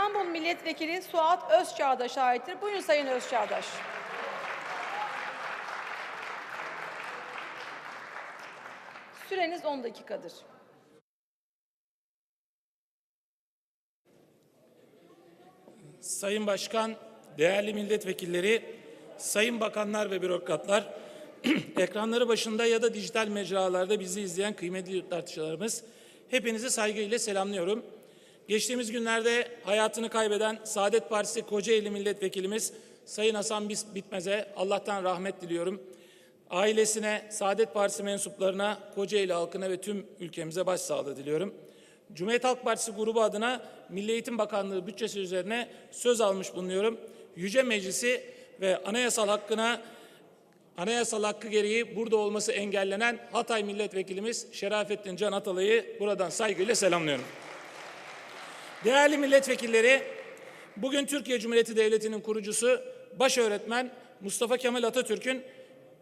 İstanbul Milletvekili Suat Özçağdaş aittir. Buyurun Sayın Özçağdaş. Süreniz 10 dakikadır. Sayın Başkan, değerli milletvekilleri, sayın bakanlar ve bürokratlar, ekranları başında ya da dijital mecralarda bizi izleyen kıymetli tartışmalarımız, hepinizi saygıyla selamlıyorum. Geçtiğimiz günlerde hayatını kaybeden Saadet Partisi Kocaeli Milletvekilimiz Sayın Hasan Bitmez'e Allah'tan rahmet diliyorum. Ailesine, Saadet Partisi mensuplarına, Kocaeli halkına ve tüm ülkemize başsağlığı diliyorum. Cumhuriyet Halk Partisi grubu adına Milli Eğitim Bakanlığı bütçesi üzerine söz almış bulunuyorum. Yüce Meclisi ve anayasal hakkına anayasal hakkı gereği burada olması engellenen Hatay Milletvekilimiz Şerafettin Can Atalay'ı buradan saygıyla selamlıyorum. Değerli milletvekilleri, bugün Türkiye Cumhuriyeti Devleti'nin kurucusu baş öğretmen Mustafa Kemal Atatürk'ün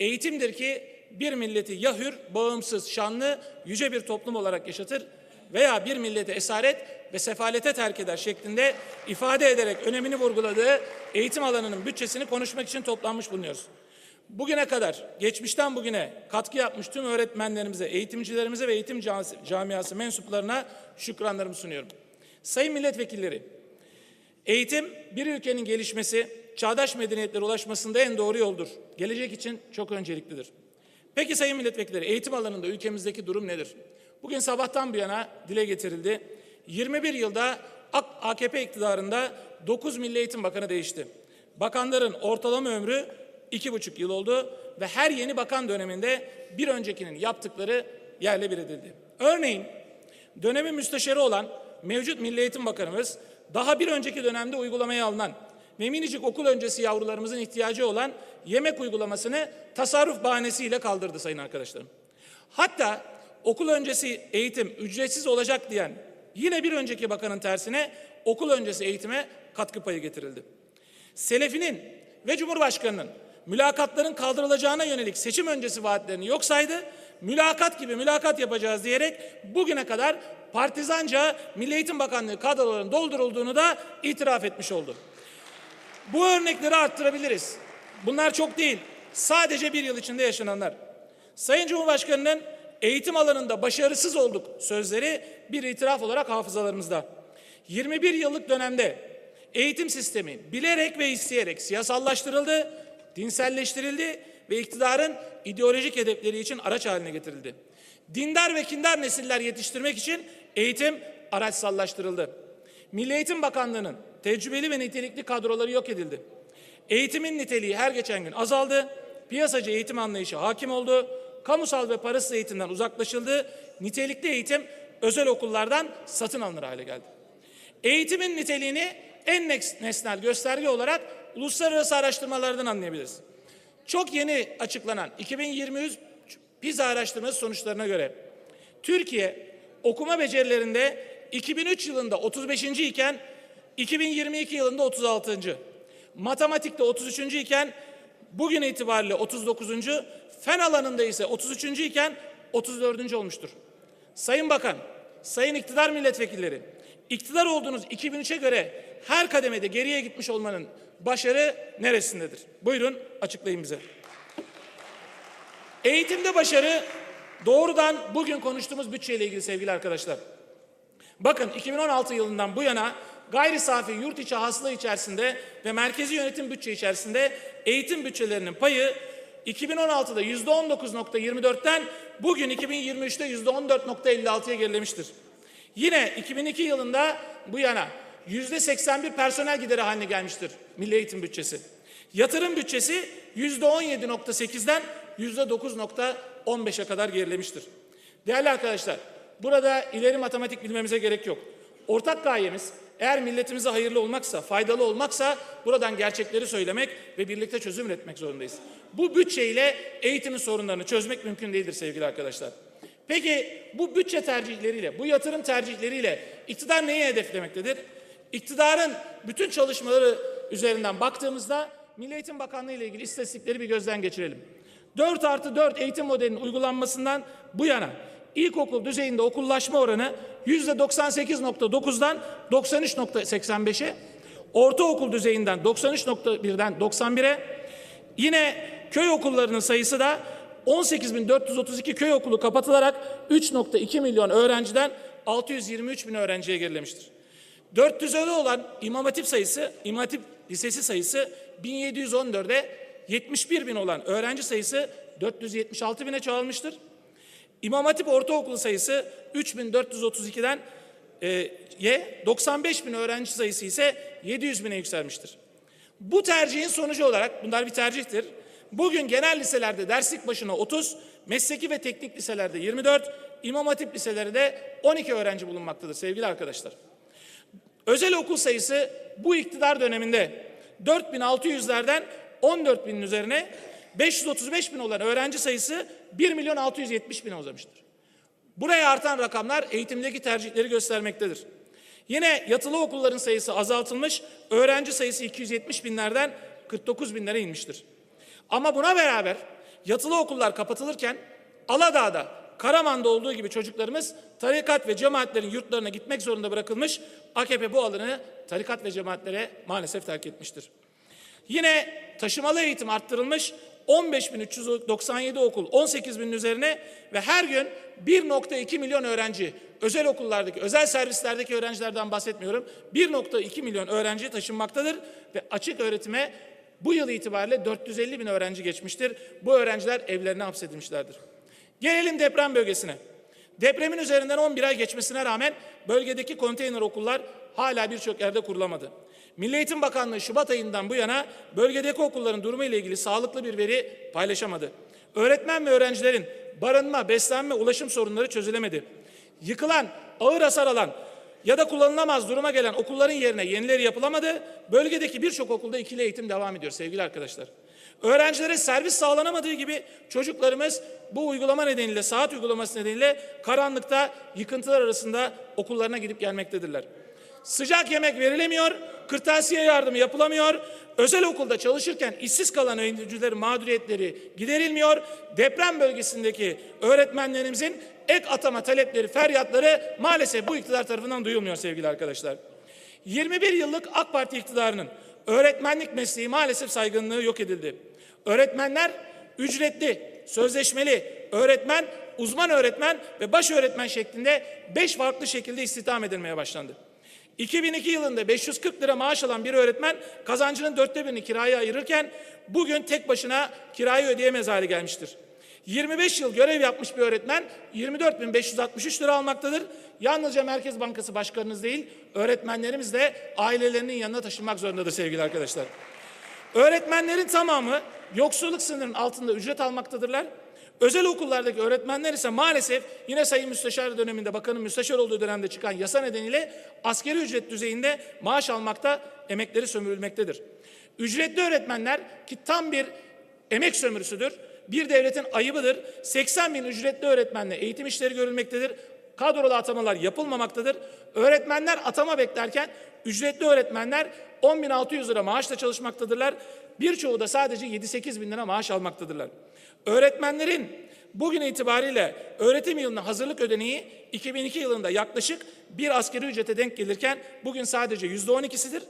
eğitimdir ki bir milleti ya hür, bağımsız, şanlı, yüce bir toplum olarak yaşatır veya bir milleti esaret ve sefalete terk eder şeklinde ifade ederek önemini vurguladığı eğitim alanının bütçesini konuşmak için toplanmış bulunuyoruz. Bugüne kadar, geçmişten bugüne katkı yapmış tüm öğretmenlerimize, eğitimcilerimize ve eğitim cami- camiası mensuplarına şükranlarımı sunuyorum. Sayın milletvekilleri, eğitim bir ülkenin gelişmesi, çağdaş medeniyetlere ulaşmasında en doğru yoldur. Gelecek için çok önceliklidir. Peki sayın milletvekilleri, eğitim alanında ülkemizdeki durum nedir? Bugün sabahtan bu yana dile getirildi. 21 yılda AK- AKP iktidarında 9 Milli Eğitim Bakanı değişti. Bakanların ortalama ömrü iki buçuk yıl oldu ve her yeni bakan döneminde bir öncekinin yaptıkları yerle bir edildi. Örneğin dönemin müsteşarı olan mevcut Milli Eğitim Bakanımız daha bir önceki dönemde uygulamaya alınan ve minicik okul öncesi yavrularımızın ihtiyacı olan yemek uygulamasını tasarruf bahanesiyle kaldırdı sayın arkadaşlarım. Hatta okul öncesi eğitim ücretsiz olacak diyen yine bir önceki bakanın tersine okul öncesi eğitime katkı payı getirildi. Selefinin ve Cumhurbaşkanı'nın mülakatların kaldırılacağına yönelik seçim öncesi vaatlerini yok saydı. Mülakat gibi mülakat yapacağız diyerek bugüne kadar partizanca Milli Eğitim Bakanlığı kadrolarının doldurulduğunu da itiraf etmiş oldu. Bu örnekleri arttırabiliriz. Bunlar çok değil. Sadece bir yıl içinde yaşananlar. Sayın Cumhurbaşkanı'nın eğitim alanında başarısız olduk sözleri bir itiraf olarak hafızalarımızda. 21 yıllık dönemde eğitim sistemi bilerek ve isteyerek siyasallaştırıldı, dinselleştirildi ve iktidarın ideolojik hedefleri için araç haline getirildi. Dindar ve kindar nesiller yetiştirmek için eğitim araçsallaştırıldı. Milli Eğitim Bakanlığı'nın tecrübeli ve nitelikli kadroları yok edildi. Eğitimin niteliği her geçen gün azaldı. Piyasacı eğitim anlayışı hakim oldu. Kamusal ve parasız eğitimden uzaklaşıldı. Nitelikli eğitim özel okullardan satın alınır hale geldi. Eğitimin niteliğini en nes- nesnel gösterge olarak uluslararası araştırmalardan anlayabiliriz. Çok yeni açıklanan 2023 PISA araştırması sonuçlarına göre Türkiye okuma becerilerinde 2003 yılında 35. iken 2022 yılında 36. Matematikte 33. iken bugün itibariyle 39. Fen alanında ise 33. iken 34. olmuştur. Sayın Bakan, Sayın iktidar milletvekilleri, iktidar olduğunuz 2003'e göre her kademede geriye gitmiş olmanın başarı neresindedir? Buyurun açıklayın bize. Eğitimde başarı doğrudan bugün konuştuğumuz bütçeyle ilgili sevgili arkadaşlar. Bakın 2016 yılından bu yana gayri safi yurt içi hasıla içerisinde ve merkezi yönetim bütçe içerisinde eğitim bütçelerinin payı 2016'da %19.24'ten bugün 2023'te %14.56'ya gerilemiştir. Yine 2002 yılında bu yana %81 personel gideri haline gelmiştir Milli Eğitim bütçesi. Yatırım bütçesi %17.8'den %9.15'e kadar gerilemiştir. Değerli arkadaşlar, burada ileri matematik bilmemize gerek yok. Ortak gayemiz eğer milletimize hayırlı olmaksa, faydalı olmaksa buradan gerçekleri söylemek ve birlikte çözüm üretmek zorundayız. Bu bütçeyle eğitimin sorunlarını çözmek mümkün değildir sevgili arkadaşlar. Peki bu bütçe tercihleriyle, bu yatırım tercihleriyle iktidar neyi hedeflemektedir? İktidarın bütün çalışmaları üzerinden baktığımızda Milli Eğitim Bakanlığı ile ilgili istatistikleri bir gözden geçirelim. 4 artı 4 eğitim modelinin uygulanmasından bu yana İlkokul düzeyinde okullaşma oranı %98.9'dan 93.85'e, ortaokul düzeyinden 93.1'den 91'e, yine köy okullarının sayısı da 18.432 köy okulu kapatılarak 3.2 milyon öğrenciden 623 bin öğrenciye gerilemiştir. 450 olan İmam Hatip sayısı, İmam Hatip Lisesi sayısı 1714'e 71 bin olan öğrenci sayısı 476 bine çoğalmıştır. İmam Hatip Ortaokulu sayısı 3432'den e, ye 95 bin öğrenci sayısı ise 700 bine yükselmiştir. Bu tercihin sonucu olarak bunlar bir tercihtir. Bugün genel liselerde derslik başına 30, mesleki ve teknik liselerde 24, İmam Hatip liseleri de 12 öğrenci bulunmaktadır sevgili arkadaşlar. Özel okul sayısı bu iktidar döneminde 4600'lerden 14 binin üzerine 535 bin olan öğrenci sayısı 1 milyon 670 bine uzamıştır. Buraya artan rakamlar eğitimdeki tercihleri göstermektedir. Yine yatılı okulların sayısı azaltılmış, öğrenci sayısı 270 binlerden 49 binlere inmiştir. Ama buna beraber yatılı okullar kapatılırken Aladağ'da, Karaman'da olduğu gibi çocuklarımız tarikat ve cemaatlerin yurtlarına gitmek zorunda bırakılmış. AKP bu alanı tarikat ve cemaatlere maalesef terk etmiştir. Yine taşımalı eğitim arttırılmış. 15.397 okul 18 binin üzerine ve her gün 1.2 milyon öğrenci özel okullardaki, özel servislerdeki öğrencilerden bahsetmiyorum. 1.2 milyon öğrenci taşınmaktadır ve açık öğretime bu yıl itibariyle 450 bin öğrenci geçmiştir. Bu öğrenciler evlerine hapsedilmişlerdir. Gelelim deprem bölgesine. Depremin üzerinden 11 ay geçmesine rağmen bölgedeki konteyner okullar hala birçok yerde kurulamadı. Milli Eğitim Bakanlığı Şubat ayından bu yana bölgedeki okulların durumu ile ilgili sağlıklı bir veri paylaşamadı. Öğretmen ve öğrencilerin barınma, beslenme, ulaşım sorunları çözülemedi. Yıkılan, ağır hasar alan ya da kullanılamaz duruma gelen okulların yerine yenileri yapılamadı. Bölgedeki birçok okulda ikili eğitim devam ediyor sevgili arkadaşlar. Öğrencilere servis sağlanamadığı gibi çocuklarımız bu uygulama nedeniyle, saat uygulaması nedeniyle karanlıkta yıkıntılar arasında okullarına gidip gelmektedirler. Sıcak yemek verilemiyor, kırtasiye yardımı yapılamıyor, özel okulda çalışırken işsiz kalan öğrencilerin mağduriyetleri giderilmiyor, deprem bölgesindeki öğretmenlerimizin ek atama talepleri, feryatları maalesef bu iktidar tarafından duyulmuyor sevgili arkadaşlar. 21 yıllık AK Parti iktidarının öğretmenlik mesleği maalesef saygınlığı yok edildi. Öğretmenler ücretli, sözleşmeli, öğretmen, uzman öğretmen ve baş öğretmen şeklinde beş farklı şekilde istihdam edilmeye başlandı. 2002 yılında 540 lira maaş alan bir öğretmen kazancının dörtte birini kiraya ayırırken bugün tek başına kirayı ödeyemez hale gelmiştir. 25 yıl görev yapmış bir öğretmen 24.563 lira almaktadır. Yalnızca Merkez Bankası başkanınız değil, öğretmenlerimiz de ailelerinin yanına taşınmak zorundadır sevgili arkadaşlar. Öğretmenlerin tamamı yoksulluk sınırının altında ücret almaktadırlar. Özel okullardaki öğretmenler ise maalesef yine Sayın Müsteşar döneminde bakanın müsteşar olduğu dönemde çıkan yasa nedeniyle askeri ücret düzeyinde maaş almakta emekleri sömürülmektedir. Ücretli öğretmenler ki tam bir emek sömürüsüdür. Bir devletin ayıbıdır. 80 bin ücretli öğretmenle eğitim işleri görülmektedir. Kadrolu atamalar yapılmamaktadır. Öğretmenler atama beklerken ücretli öğretmenler 10.600 lira maaşla çalışmaktadırlar. Birçoğu da sadece 7-8 bin lira maaş almaktadırlar. Öğretmenlerin bugün itibariyle öğretim yılına hazırlık ödeneği 2002 yılında yaklaşık bir askeri ücrete denk gelirken bugün sadece yüzde on ikisidir.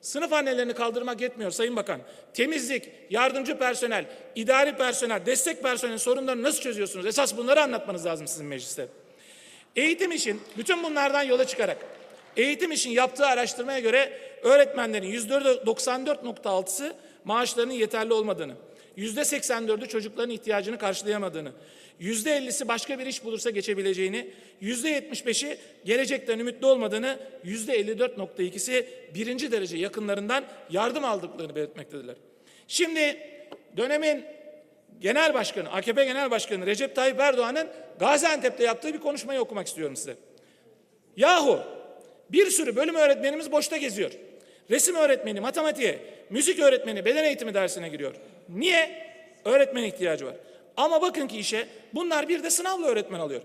Sınıf annelerini kaldırmak yetmiyor Sayın Bakan. Temizlik, yardımcı personel, idari personel, destek personel sorunlarını nasıl çözüyorsunuz? Esas bunları anlatmanız lazım sizin mecliste. Eğitim için bütün bunlardan yola çıkarak eğitim için yaptığı araştırmaya göre öğretmenlerin yüzde 94.6'sı maaşlarının yeterli olmadığını, yüzde 84'ü çocukların ihtiyacını karşılayamadığını, yüzde 50'si başka bir iş bulursa geçebileceğini, yüzde 75'i gelecekten ümitli olmadığını, yüzde 54.2'si birinci derece yakınlarından yardım aldıklarını belirtmektedirler. Şimdi dönemin Genel Başkanı, AKP Genel Başkanı Recep Tayyip Erdoğan'ın Gaziantep'te yaptığı bir konuşmayı okumak istiyorum size. Yahu bir sürü bölüm öğretmenimiz boşta geziyor. Resim öğretmeni, matematiğe, müzik öğretmeni, beden eğitimi dersine giriyor. Niye? Öğretmen ihtiyacı var. Ama bakın ki işe bunlar bir de sınavla öğretmen alıyor.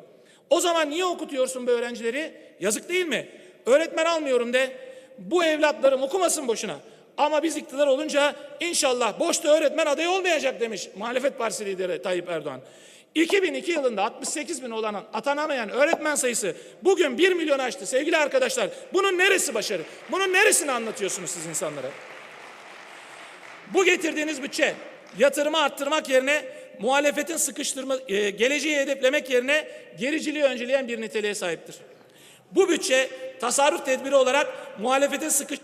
O zaman niye okutuyorsun bu öğrencileri? Yazık değil mi? Öğretmen almıyorum de bu evlatlarım okumasın boşuna. Ama biz iktidar olunca inşallah boşta öğretmen adayı olmayacak demiş muhalefet partisi lideri Tayyip Erdoğan. 2002 yılında 68 bin olan atanamayan öğretmen sayısı bugün 1 milyon aştı sevgili arkadaşlar. Bunun neresi başarı? Bunun neresini anlatıyorsunuz siz insanlara? Bu getirdiğiniz bütçe yatırımı arttırmak yerine muhalefetin sıkıştırma, e, geleceği hedeflemek yerine gericiliği önceleyen bir niteliğe sahiptir. Bu bütçe tasarruf tedbiri olarak muhalefetin sıkış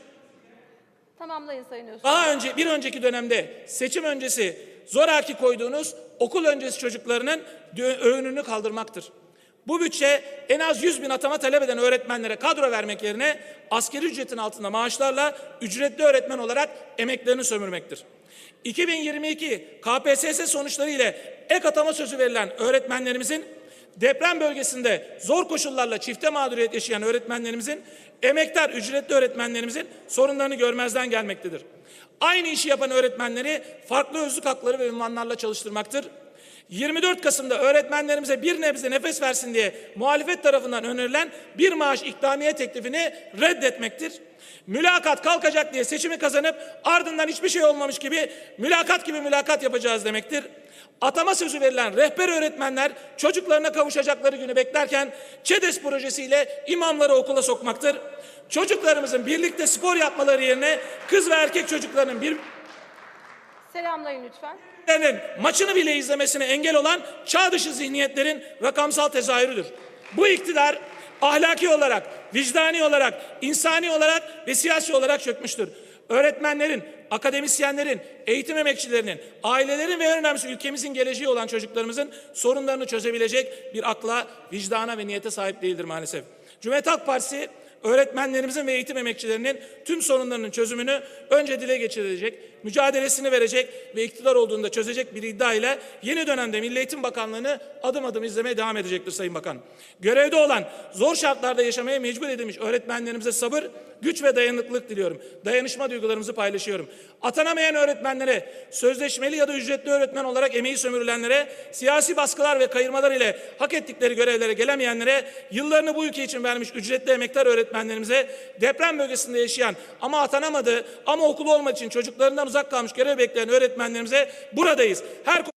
Tamamlayın Sayın Öztürk. daha önce bir önceki dönemde seçim öncesi zoraki koyduğunuz okul öncesi çocuklarının öğününü kaldırmaktır. Bu bütçe en az 100 bin atama talep eden öğretmenlere kadro vermek yerine askeri ücretin altında maaşlarla ücretli öğretmen olarak emeklerini sömürmektir. 2022 KPSS sonuçları ile ek atama sözü verilen öğretmenlerimizin deprem bölgesinde zor koşullarla çifte mağduriyet yaşayan öğretmenlerimizin, emektar ücretli öğretmenlerimizin sorunlarını görmezden gelmektedir. Aynı işi yapan öğretmenleri farklı özlük hakları ve ünvanlarla çalıştırmaktır. 24 Kasım'da öğretmenlerimize bir nebze nefes versin diye muhalefet tarafından önerilen bir maaş ikramiye teklifini reddetmektir. Mülakat kalkacak diye seçimi kazanıp ardından hiçbir şey olmamış gibi mülakat gibi mülakat yapacağız demektir. Atama sözü verilen rehber öğretmenler çocuklarına kavuşacakları günü beklerken ÇEDES projesiyle imamları okula sokmaktır. Çocuklarımızın birlikte spor yapmaları yerine kız ve erkek çocuklarının bir Selamlayın lütfen. Maçını bile izlemesine engel olan çağ dışı zihniyetlerin rakamsal tezahürüdür. Bu iktidar ahlaki olarak, vicdani olarak, insani olarak ve siyasi olarak çökmüştür. Öğretmenlerin, akademisyenlerin, eğitim emekçilerinin, ailelerin ve en önemlisi ülkemizin geleceği olan çocuklarımızın sorunlarını çözebilecek bir akla, vicdana ve niyete sahip değildir maalesef. Cumhuriyet Halk Partisi öğretmenlerimizin ve eğitim emekçilerinin tüm sorunlarının çözümünü önce dile geçirecek, mücadelesini verecek ve iktidar olduğunda çözecek bir iddia ile yeni dönemde Milli Eğitim Bakanlığı'nı adım adım izlemeye devam edecektir Sayın Bakan. Görevde olan zor şartlarda yaşamaya mecbur edilmiş öğretmenlerimize sabır, güç ve dayanıklılık diliyorum. Dayanışma duygularımızı paylaşıyorum. Atanamayan öğretmenlere, sözleşmeli ya da ücretli öğretmen olarak emeği sömürülenlere, siyasi baskılar ve kayırmalar ile hak ettikleri görevlere gelemeyenlere, yıllarını bu ülke için vermiş ücretli emektar öğretmenlerimize, deprem bölgesinde yaşayan ama atanamadığı ama okulu olmadığı için çocuklarından uzak kalmış görev bekleyen öğretmenlerimize buradayız. Her